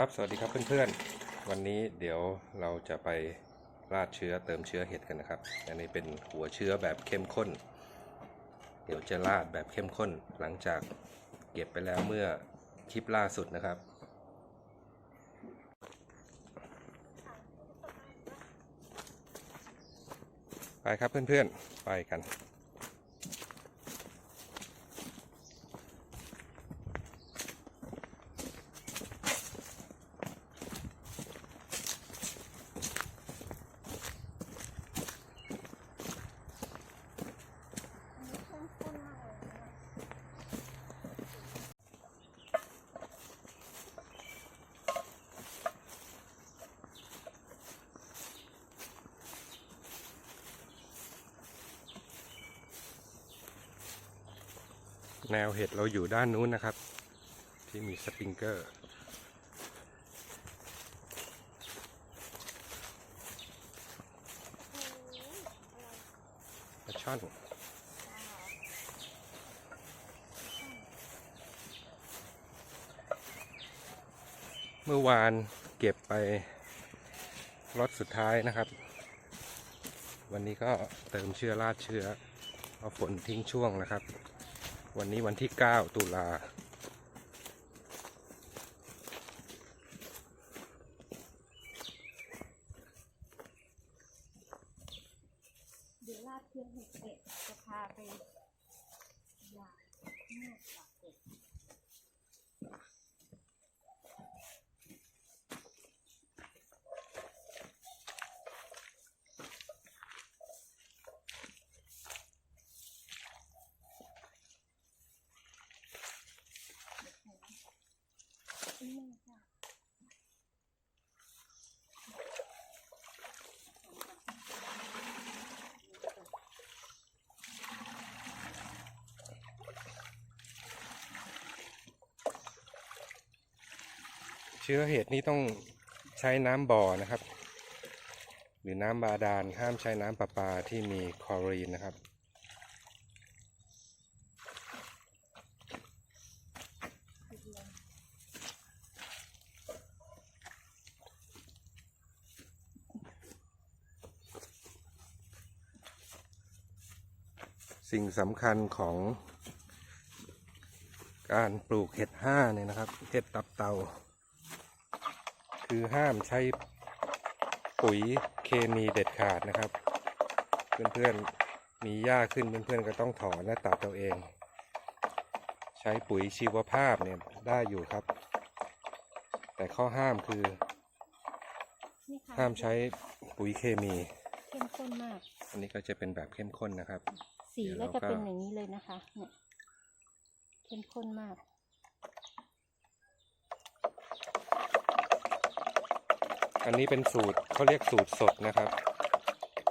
ครับสวัสดีครับเพื่อนๆ วันนี้เดี๋ยวเราจะไปราดเชื้อเติมเชื้อเห็ดกันนะครับ อันนี้เป็นหัวเชื้อแบบเข้มข้น เดี๋ยวจะราดแบบเข้มข้น หลังจากเก็บไปแล้วเมื่อคลิปล่าสุดนะครับ ไปครับเพื่อนๆ ไปกัน แนวเห็ดเราอยู่ด้านนู้นนะครับ ที่มีสปริงเกอร์ปลาช่อนเมื่อวานเก็บไปรถสุดท้ายนะครับ วันนี้ก็เติมเชื้อราดเชื้อเอาฝนทิ้งช่วงนะครับ วันนี้วันที่ 9 ตุลา เดี๋ยวลาดเพียงเห็ดเสร็ดจะพาไปอยากนวดปากเป็ด ชื้อเห็ดนี่ต้องใช้น้ำบ่อนะครับ หรือน้ำบาดาลห้ามใช้น้ำประปาที่มีคลอรีนนะครับสิ่งสำคัญของการปลูกเห็ดห้าเนี่ยนะครับ เห็ดตับเตา คือห้ามใช้ปุ๋ยเคมีเด็ดขาดนะครับ เพื่อนๆมีหญ้าขึ้นเพื่อนๆก็ต้องถอนและตัดตัวเอง ใช้ปุ๋ยชีวภาพเนี่ยได้อยู่ครับ แต่ข้อห้ามคือนี่ค่ะห้ามใช้ปุ๋ยเคมี เข้มข้นมาก อันนี้ก็จะเป็นแบบเข้มข้นนะครับ สีเดี๋ยวเราก็จะเป็นก็อย่างนี้เลยนะคะ เนี่ย เข้มข้นมาก อันนี้เป็นสูตรเขาเรียกสูตรสดนะครับ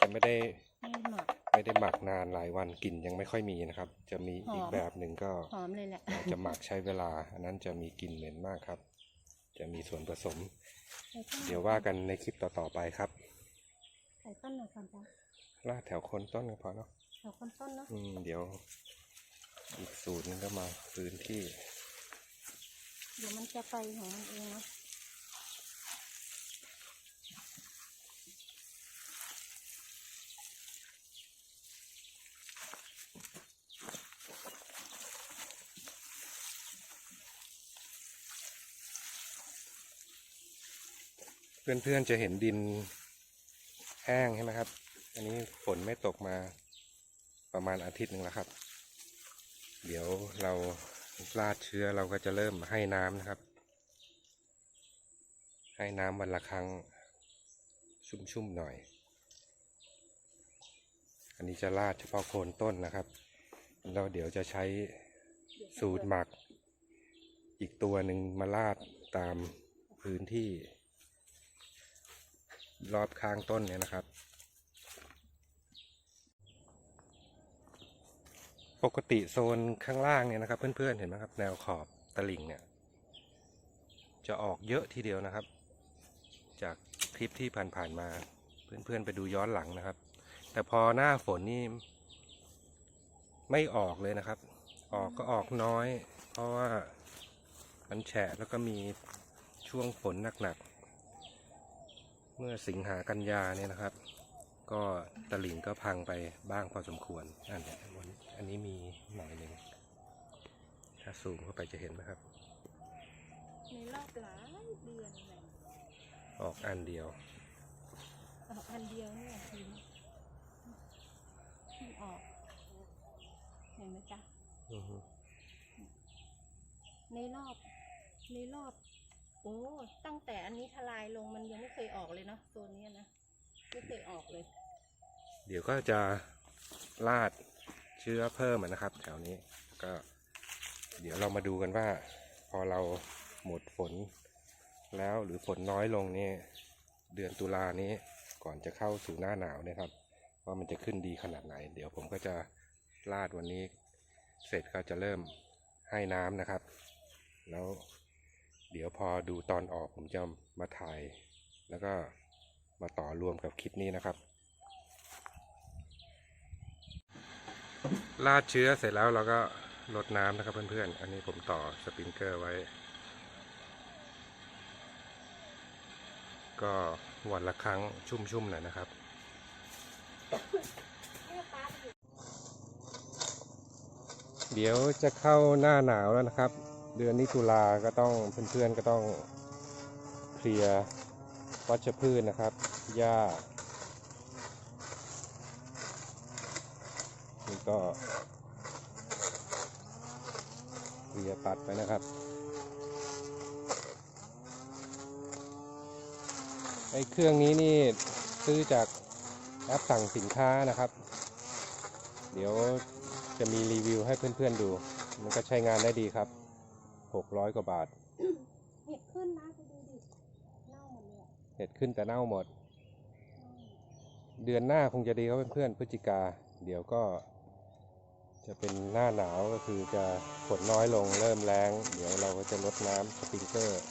จะไม่ได้ไม่หมักไม่ได้หมักนานหลายวันกลิ่นยังไม่ค่อยมีนะครับ จะมีอีกหอมแบบหนึ่งก็หอมเลยแหละเราจะหมักใช้เวลา อันนั้นจะมีกลิ่นเหม็นมากครับ จะมีส่วนผสมใส่ต้นเดี๋ยวว่ากันในคลิปต่อๆไปครับใส่ต้นหน่อยก่อนจ้ะลาดแถวโคนต้นก็พอเนาะเอาคนต้นเนาะอืมเดี๋ยว อีกสูตรหนึงก็มาพื้นที่ เดี๋ยวมันจะไปของมันเองเนาะ เพื่อนๆจะเห็นดินแห้งใช่ไหมครับ อันนี้ฝนไม่ตกมาประมาณอาทิตย์หนึ่งแล้วครับ เดี๋ยวเราลาดเชื้อเราก็จะเริ่มให้น้ำนะครับ ให้น้ำวันละครั้งชุ่มๆหน่อย อันนี้จะลาดเฉพาะโคนต้นนะครับ แล้วเดี๋ยวจะใช้สูตรหมัก อีกตัวหนึ่งมาลาดตามพื้นที่ รอบข้างต้นเนี่ยนะครับ ปกติโซนข้างล่างเนี่ยนะครับ เพื่อนๆเห็นไหมครับ แนวขอบตลิ่งเนี่ย จะออกเยอะทีเดียวนะครับ จากคลิปที่ผ่านๆมา เพื่อนๆไปดูย้อนหลังนะครับ แต่พอหน้าฝนนี่ไม่ออกเลยนะครับ ออกก็ออกน้อย เพราะว่ามันแฉะแล้วก็มีชช่วงฝนหนักๆ เมื่อสิงหากันยาเนี่ยนะครับ ก็ตลิ่งก็พังไปบ้างพอสมควรอันเนี้ยวันอันนี้มีหน่อยหนึ่งถ้าซูมเข้าไปจะเห็นไหมครับ ในรอบหลายเดือนเลยออกอันเดียวออกอันเดียวเนี่ยทีที่ออกเห็นไหมจ๊ะอือฮึในรอบในรอบ โอ้ตั้งแต่อันนี้ทลายลงมันยังไม่เคยออกเลยเนาะโซนเนี้ยนะไม่เคยออกเลย เดี๋ยวก็จะลาดเชื้อเพิ่มนะครับ แถวนี้ก็ เดี๋ยวเรามาดูกันว่า พอเราหมดฝนแล้วหรือฝนน้อยลงนี่เดือนตุลานี้ก่อนจะเข้าสู่หน้าหนาวนะครับ ว่ามันจะขึ้นดีขนาดไหน เดี๋ยวผมก็จะลาดวันนี้ เสร็จก็จะเริ่มให้น้ำนะครับ แล้ว เดี๋ยวพอดูตอนออกผมจะมาถ่าย แล้วก็มาต่อรวมกับคลิปนี้นะครับลาดเชื้อเสร็จแล้วเราก็ลดน้ำนะครับเพื่อนๆ อันนี้ผมต่อสปริงเกอร์ไว้ ก็วันละครั้งชุ่มๆหน่อยนะครับ เดี๋ยวจะเข้าหน้าหนาวแล้วนะครับ เดือนนี้ตุลาก็ต้องเพื่อนๆก็ต้องเคลียร์วัชพืชนะครับ หญ้านี่ก็เคลียร์ตัดไปนะครับไอ้เครื่องนี้นี่ซื้อจากแอปสั่งสินค้านะครับ เดี๋ยวจะมีรีวิวให้เพื่อนๆดู มันก็ใช้งานได้ดีครับ 600กว่าบาท เห็ดขึ้นนะไปดูดิเน่าหมดเลยอะเห็ดขึ้นแต่เน่าหมด เดือนหน้าคงจะดีครับเพื่อนๆพฤศจิกา เดี๋ยวก็ จะเป็นหน้าหนาวก็คือจะฝนน้อยลงเริ่มแรง เดี๋ยวเราก็จะลดน้ำสปริงเกอร์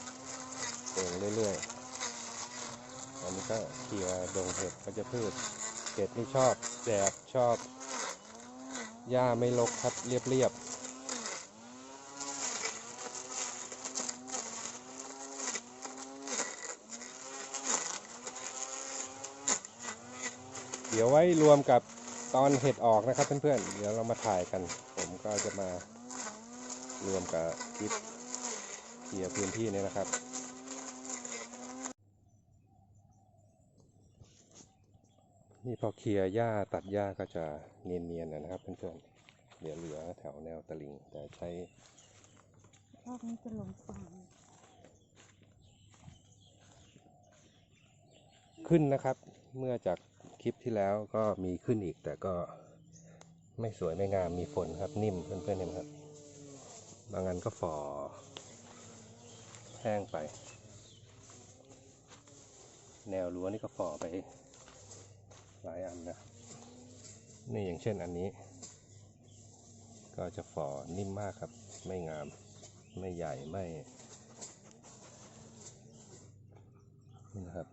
เองเรื่อยๆอันนี้ก็เคลียร์ดงเห็ดก็จะพืชเห็ดนี่ชอบแดดชอบหญ้าไม่รกครับเรียบ ดี๋ยวไว้รวมกับตอนเห็ดออกนะครับเพื่อนๆ เดี๋ยวเรามาถ่ายกัน ผมก็จะมารวมกับคลิปเคลียร์พื้นที่นี้นะครับนี่พอเคลียร์หญ้าตัดหญ้าก็จะเนียนๆนะครับเพื่อนๆเหลือเหลือแถวแนวตลิงแต่ใช้รอบนี้จะลงฟังขึ้นนะครับ เมื่อจาก คลิปที่แล้วก็มีขึ้นอีกแต่ก็ไม่สวยไม่งามมีฝนครับนิ่มเพื่อนๆเห็นไหมครับ บางอันก็ฝ่อแห้งไป แนวรั้วนี่ก็ฝ่อไปหลายอันนะนี่อย่างเช่นอันนี้ ก็จะฝ่อนิ่มมากครับ ไม่งาม ไม่ใหญ่ไม่นี่นะครับ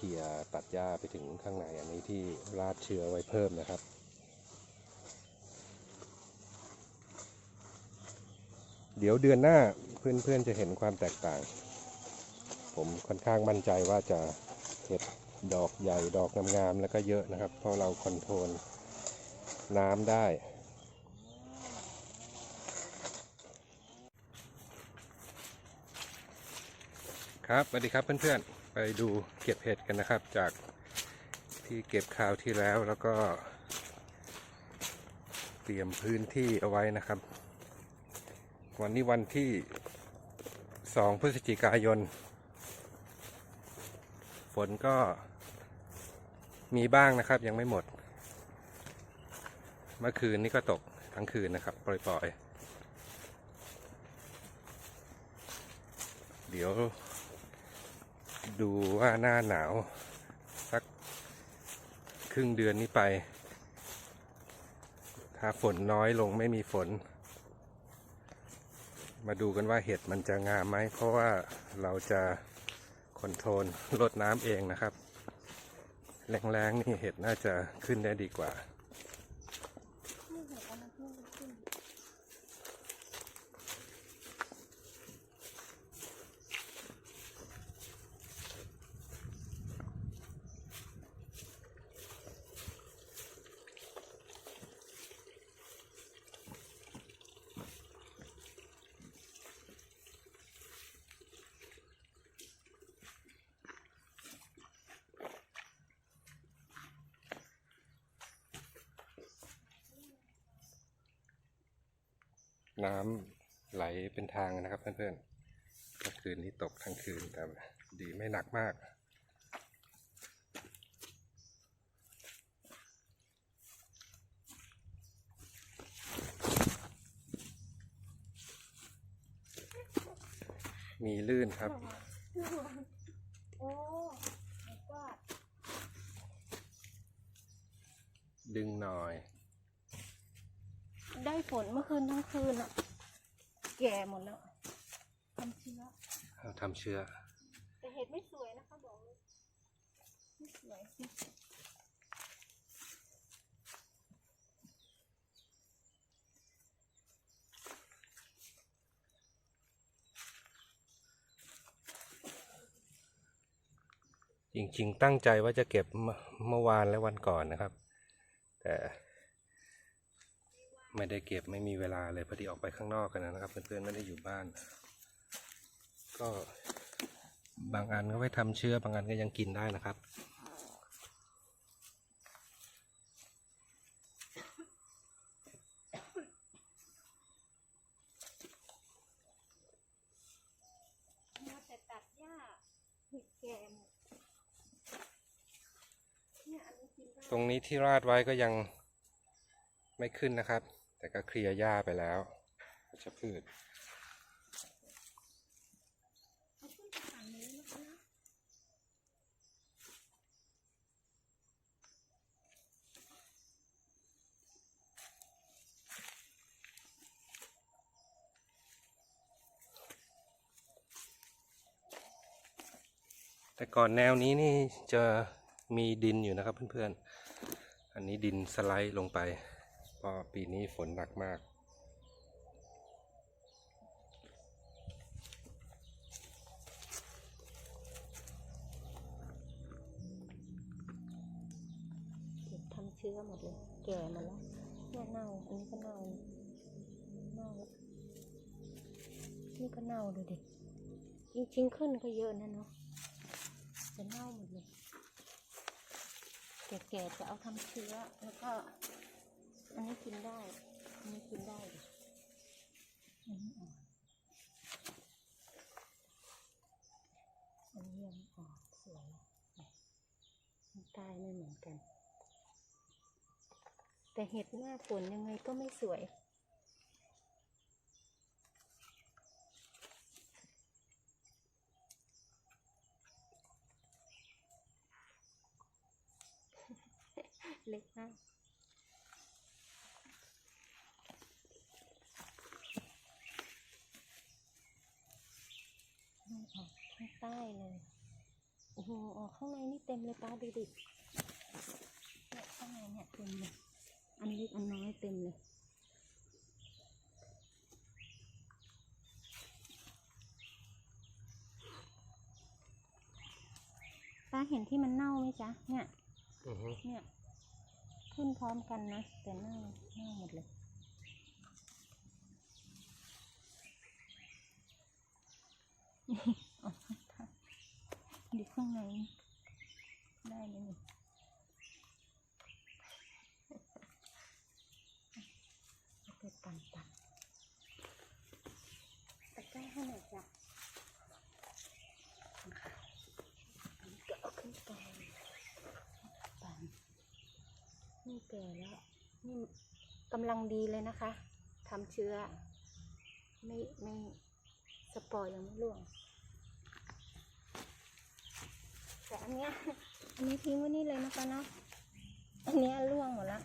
ก็เคลียตัดหญ้าไปถึงข้างในอันนี้ที่ราดเชื้อไว้เพิ่มนะครับเดี๋ยวเดือนหน้าเพื่อนๆจะเห็นความแตกต่าง ผมค่อนข้างมั่นใจว่าจะเห็ดดอกใหญ่ดอกงามๆแล้วก็เยอะนะครับ เพราะเราคอนโทรลน้ำได้ ครับสวัสดีครับเพื่อนๆ ดูเก็บเห็ดกันนะครับ จากที่เก็บคราวที่แล้วแล้วก็ เตรียมพื้นที่เอาไว้นะครับ วันนี้วันที่ 2 พฤศจิกายน ฝนก็มีบ้างนะครับยังไม่หมด เมื่อคืนนี้ก็ตกทั้งคืนนะครับ ปล่อยๆ เดี๋ยว ดูว่าหน้าหนาว สักครึ่งเดือนนี้ไป ถ้าฝนน้อยลงไม่มีฝน มาดูกันว่าเห็ดมันจะงามไหม เพราะว่าเราจะคอนโทรลลดน้ำเองนะครับ แรงๆนี่เห็ดน่าจะขึ้นได้ดีกว่า นี่เห็ดอันนั้นขึ้นขึ้น น้ำไหลเป็นทางนะครับเพื่อนๆเมื่อคืนนี้ตกทั้งคืนแต่ดีไม่หนักมากมีลื่นครับโอ้ก็ดึงหน่อย ได้ฝนเมื่อคืนทั้งคืนอะแก่หมดแล้วทำเชื้อเอาทำเชื้อ แต่เห็ดไม่สวยนะคะบอกเลยไม่สวยจริงๆ ตั้งใจว่าจะเก็บเมื่อเมื่อวานและวันก่อนนะครับ แต่ ไม่ได้เก็บไม่มีเวลาเลยพอดีออกไปข้างนอกกันนะครับเพื่อนๆไม่ได้อยู่บ้าน ก็บางอันก็ไว้ทำเชื้อบางอันก็ยังกินได้นะครับมาแต่ตัดหญ้าเห็ดแก่หมดเนี่ยอันนี้กินได้ ตรงนี้ที่ราดไว้ก็ยังไม่ขึ้นนะครับ แต่ก็เคลียร์หญ้าไปแล้ววัชพืชแต่ก่อนแนวนี้นี่จะมีดินอยู่นะครับเพื่อนๆ อันนี้ดินสไลด์ลงไป เพราะปีนี้ฝนหนักมาก ทำเชื้อหมดเลย แก่หมดแล้วเนี่ยเน่า อันนี้ก็เน่า เน่า นี่ก็เน่าดูดิจริงๆขึ้นก็เยอะนะเนาะจะเน่าหมดเลยแก่ๆจะเอาทำเชื้อแล้วก็ อันนี้กินได้ อันนี้กินได้อันนี้อ่อนอันนี้ยังอ่อนสวยมันตายไม่เหมือนกัน แต่เห็ดหน้าฝนยังไงก็ไม่สวยเล็กมากนี่ออกข้าง ใต้เลย โอ้โหออกข้างในนี่เต็มเลยป้าดูดิเนี่ยข้างในเนี่ยเต็มเลยอันเล็กอันน้อยเต็มเลยป้าเห็นที่มันเน่าไหมจ๊ะ เนี่ยอือฮึเนี่ย ขึ้นพร้อมกันนะ แต่เน่าเน่าหมดเลยออกข้างใต้ ดูข้างในได้ไหมนี่เอาไปปั่นปั่นตะกร้ให้หน่อยจ้ะอันนี้ก็เอาขึ้นไปปั่นนี่แก่แล้วนี่กำลังดีเลยนะคะทำเชื้อ ไม่ไม่สปอร์ยังไม่ร่วง แต่ อันเนี้ยอันนี้ทิ้งไว้นี่เลยนะคะเนาะอันเนี้ยร่วงหมดแล้ว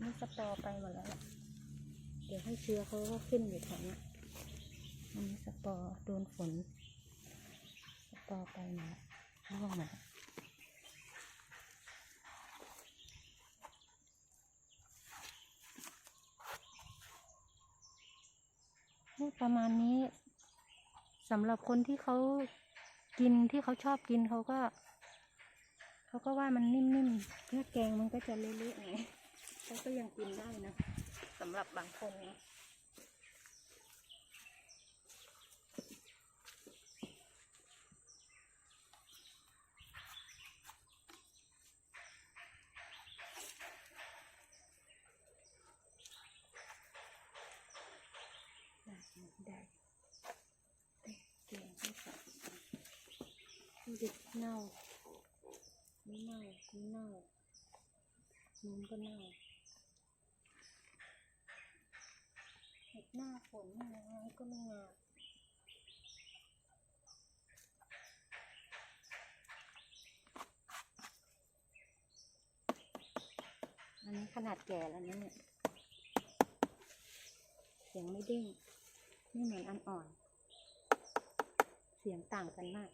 นี่สปอร์ไปหมดแล้วเดี๋ยวให้เชื้อเขาก็ขึ้นอยู่แถวนี้อันนี้สปอร์โดนฝนสปอร์ไปหมดล้วร่วงหมดล้วนี่ประมาณนี้สำหรับคนที่เขา กินที่เขาชอบกินเขาก็ เขาก็ว่ามันนิ่มๆถ้าแกงมันก็จะเละๆไงเขาก็ยังกินได้นะสำหรับบางคนนะ ได้เก่งที่สุดดูดิเน่าไม่ เน่าไม่เน่ามันก็เน่าเห็ดหน้าฝนยังไงก็ไม่งามอันนี้ขนาดแก่แล้วนะเนี่ยเสียงไม่เด้งไม่เหมือนอันอ่อน เสียงต่างกันมาก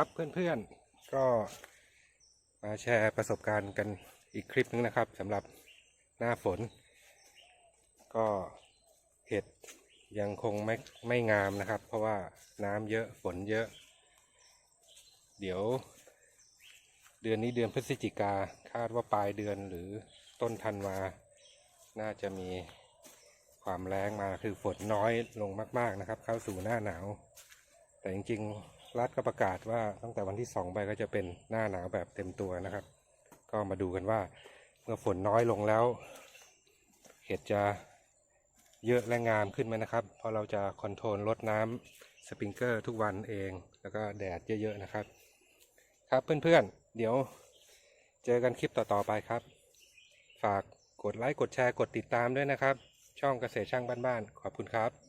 ครับเพื่อนๆก็มาแชร์ประสบการณ์กันอีกคลิปนึงนะครับสำหรับหน้าฝน ก็เห็ดยังคงไม่ไม่งามนะครับ เพราะว่าน้ำเยอะฝนเยอะ เดี๋ยว เดือนนี้เดือนพฤศจิกาคาดว่าปลายเดือนหรือต้นธันวา น่าจะมีความแรงมาคือฝนน้อยลงมาก ๆนะครับ เข้าสู่หน้าหนาว แต่จริงๆ รัฐก็ประกาศว่าตั้งแต่วันที่สองไปก็จะเป็นหน้าหนาวแบบเต็มตัวนะครับ ก็มาดูกันว่าเมื่อฝนน้อยลงแล้ว เห็ดจะเยอะและงามขึ้นไหมนะครับ เพราะเราจะคอนโทรลลดน้ำสปริงเกอร์ทุกวันเอง แล้วก็แดดเยอะๆนะครับ ครับเพื่อนๆ เดี๋ยวเจอกันคลิปต่อๆไปครับ ฝากกดไลค์กดแชร์กดติดตามด้วยนะครับ ช่องเกษตรช่างบ้านๆขอบคุณครับ